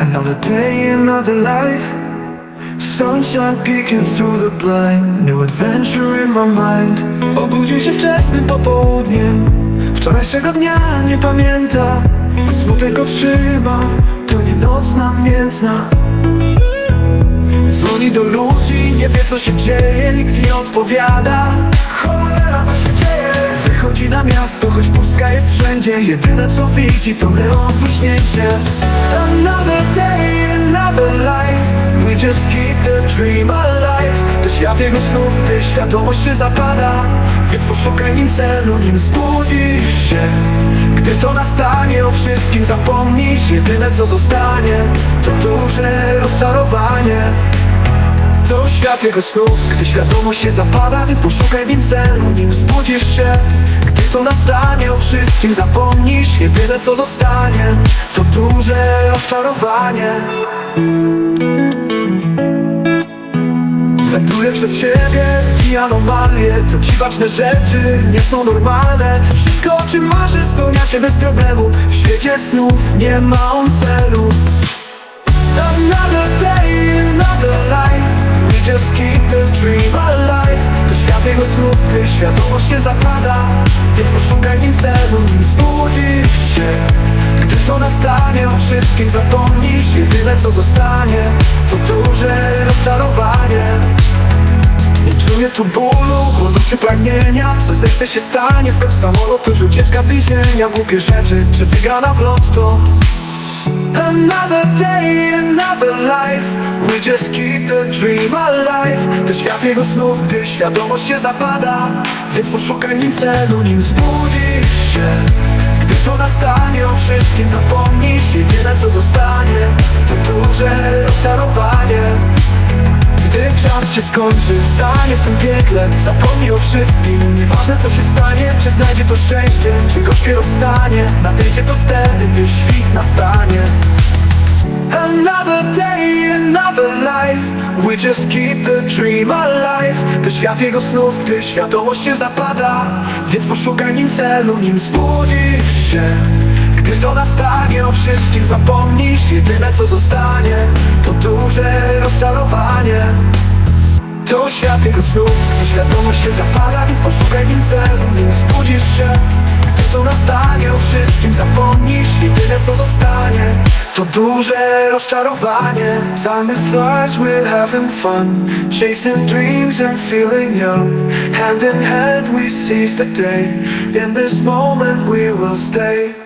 Another day, another life. Sunshine peeking through the blind. New adventure in my mind. Obudził się wczesnym popołudniem. Wczorajszego dnia nie pamięta. Smutek go trzyma. To nie noc namiętna. Dzwoni do ludzi, nie wie co się dzieje Nikt nie odpowiada na miasto, choć pustka jest wszędzie. Jedyne co widzi to neon Another day, another life. We just keep the dream alive. To świat jego snów, gdy świadomość się zapada. Więc poszukaj nim celu, nim zbudzisz się. Gdy to nastanie, o wszystkim zapomnisz. Jedyne co zostanie, to duże rozczarowanie. To świat jego snów, gdy świadomość się zapada. Więc poszukaj w nim celu, nim zbudzisz się To nastanie, o wszystkim zapomnisz. Jedyne co zostanie, to duże rozczarowanie. Wędruję przed siebie, ci anomalie To dziwaczne rzeczy, nie są normalne. Wszystko o czym marzę spełnia się bez problemu. W świecie snów nie ma on celu. Another day, another life. We just keep the dream alive. To świat jego snów, gdy świadomość się zapada Więc poszukaj nim celu, nim zbudzisz się Gdy to nastanie, o wszystkim zapomnisz Jedyne co zostanie, to duże rozczarowanie. Nie czuję tu bólu, głodu czy pragnienia Co zechce się stanie, skok samolotu czy ucieczka z więzienia. Głupie rzeczy, czy wygrana w lotto Another day, another life. We just keep the dream alive. To świat jego snów, gdy świadomość się zapada Więc poszukaj nim celu, nim zbudzisz się. Gdy to nastanie, o wszystkim zapomnisz. Jedyne co zostanie, to duże rozczarowanie. Gdy czas się skończy, stanie w tym piekle Zapomnij o wszystkim, nieważne co się stanie Czy znajdzie to szczęście, czy gorzkie rozstanie. Nadejdzie to wtedy, gdy świt nastanie We just keep the dream alive. To świat jego snów, gdy świadomość się zapada. Więc poszukaj nim celu, nim zbudzisz się. Gdy to nastanie, o wszystkim zapomnisz. Jedyne co zostanie, to duże rozczarowanie. To świat jego snów, gdy świadomość się zapada. Więc poszukaj nim celu, nim zbudzisz się. Gdy to nastanie, o wszystkim zapomnisz. Jedyne co zostanie, to duże rozczarowanie. Time it flies, we're having fun. Chasing dreams and feeling young. Hand in hand we seize the day. In this moment we will stay